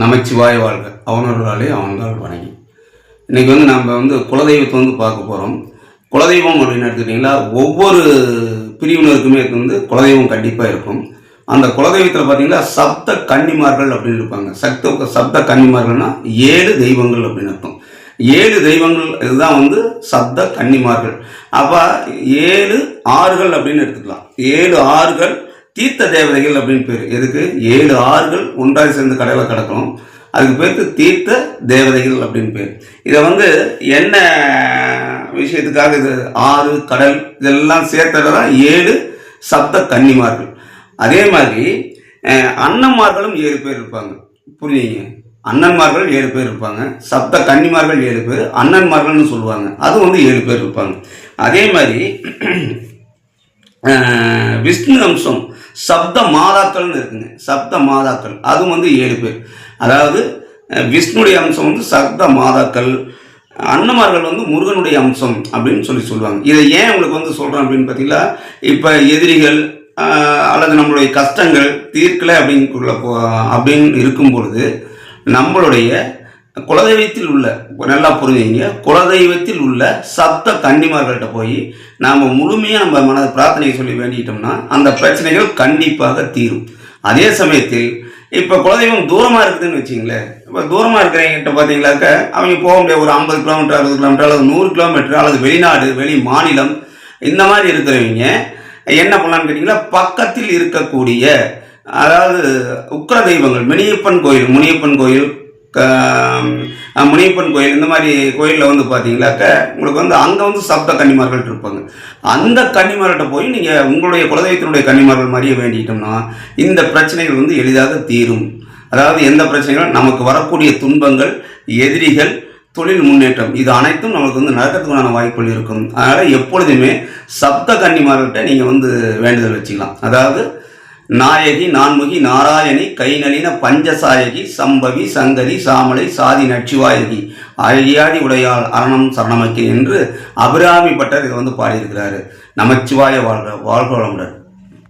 நமச்சிவாய வாழ்க. அவனர்களாலே அவன்கள் வணங்கி. இன்னைக்கு வந்து நம்ம வந்து குலதெய்வத்தை வந்து பார்க்க போகிறோம் குலதெய்வம் அப்படின்னு எடுத்துக்கிட்டிங்களா ஒவ்வொரு பிரிவினருக்குமே வந்து குலதெய்வம் கண்டிப்பாக இருக்கும். அந்த குலதெய்வத்தில் பார்த்தீங்கன்னா சப்த கன்னிமார்கள் அப்படின்னு இருப்பாங்க. சப்த சப்த கன்னிமார்கள்னா ஏழு தெய்வங்கள் அப்படின்னு அர்த்தம். ஏழு தெய்வங்கள் இதுதான் வந்து சப்த கன்னிமார்கள். அப்போ ஏழு ஆறுகள் அப்படின்னு எடுத்துக்கலாம். ஏழு ஆறுகள் தீர்த்த தேவதைகள் அப்படின்னு பேர். எதுக்கு? ஏழு ஆறுகள் ஒன்றாக சேர்ந்து கடலை கிடக்கும். அதுக்கு பேருக்கு தீர்த்த தேவதைகள் அப்படின்னு பேர். இதை வந்து என்ன விஷயத்துக்காக இது? ஆறு கடல் இதெல்லாம் சேர்த்தது தான் ஏழு சப்த கன்னிமார்கள். அதே மாதிரி அண்ணன்மார்களும் ஏழு பேர் இருப்பாங்க. புரியுங்க அண்ணன்மார்கள் ஏழு பேர் இருப்பாங்க. சப்த கன்னிமார்கள் ஏழு பேர் அண்ணன்மார்கள்னு சொல்லுவாங்க. அது வந்து ஏழு பேர் இருப்பாங்க. அதே மாதிரி விஷ்ணு அம்சம் சப்த மாதாக்கள்னு இருக்குங்க. சப்த மாதாக்கள். அதுவும் வந்து ஏழு பேர். அதாவது விஷ்ணுடைய அம்சம் வந்து சப்த மாதாக்கள் அன்னமார்கள் வந்து முருகனுடைய அம்சம் அப்படின்னு சொல்லி சொல்லுவாங்க. இதை ஏன் உங்களுக்கு வந்து சொல்கிறோம் அப்படின்னு பார்த்தீங்கன்னா இப்போ எதிரிகள் அல்லது நம்மளுடைய கஷ்டங்கள் தீர்க்கலை அப்படிங்குள்ள போ அப்படின்னு இருக்கும் பொழுது நம்மளுடைய குலதெய்வத்தில் உள்ள நல்லா புரிஞ்சுங்க குலதெய்வத்தில் உள்ள சப்த கன்னிமார்கள்ட்ட போய் நாம் முழுமையாக நம்ம மனது பிரார்த்தனையை சொல்லி வேண்டிக்கிட்டோம்னா அந்த பிரச்சனைகள் கண்டிப்பாக தீரும். அதே சமயத்தில் இப்போ குலதெய்வம் தூரமாக இருக்குதுன்னு வச்சிங்களேன் இப்போ தூரமாக இருக்கிறவங்ககிட்ட பார்த்தீங்களாக்க அவங்க போக முடியாது. ஒரு ஐம்பது கிலோமீட்டர் அறுபது கிலோமீட்டர் அல்லது நூறு கிலோமீட்டர் அல்லது வெளிநாடு வெளி மாநிலம் இந்த மாதிரி இருக்கிறவங்க என்ன பண்ணலான்னு கேட்டிங்கன்னா பக்கத்தில் இருக்கக்கூடிய அதாவது உக்கர தெய்வங்கள் மினியப்பன் கோயில் முனியப்பன் கோயில் முனியப்பன் கோயில் இந்த மாதிரி கோயிலில் வந்து பார்த்தீங்களாக்க உங்களுக்கு வந்து அங்கே வந்து சப்த கன்னிமார்கள் இருப்பாங்க. அந்த கன்னிமார்கிட்ட போய் நீங்கள் உங்களுடைய குலதெய்வத்தினுடைய கன்னிமார்கள் மாதிரியே வேண்டிக்கிட்டோம்னா இந்த பிரச்சனைகள் வந்து எளிதாக தீரும். அதாவது எந்த பிரச்சனைகளும் நமக்கு வரக்கூடிய துன்பங்கள் எதிரிகள் தொழில் முன்னேற்றம் இது அனைத்தும் நமக்கு வந்து நடக்கிறதுக்கான வாய்ப்புகள் இருக்கும். அதனால் எப்பொழுதுமே சப்த கன்னிமார்கள்ட்ட நீங்கள் வந்து வேண்டுதல் வச்சுக்கலாம். அதாவது நாயகி நான்முகி நாராயணி கைநளின பஞ்சசாயகி சம்பவி சங்கரி சாமலை சாதி நட்சிவாயகி அழகியாடி உடையாள் அரணம் சரணமக்கி என்று அபிராமி பட்டர் இதை வந்து பாடியிருக்கிறாரு. நமச்சிவாய வாழ்க வாழ்க வளமுடன்.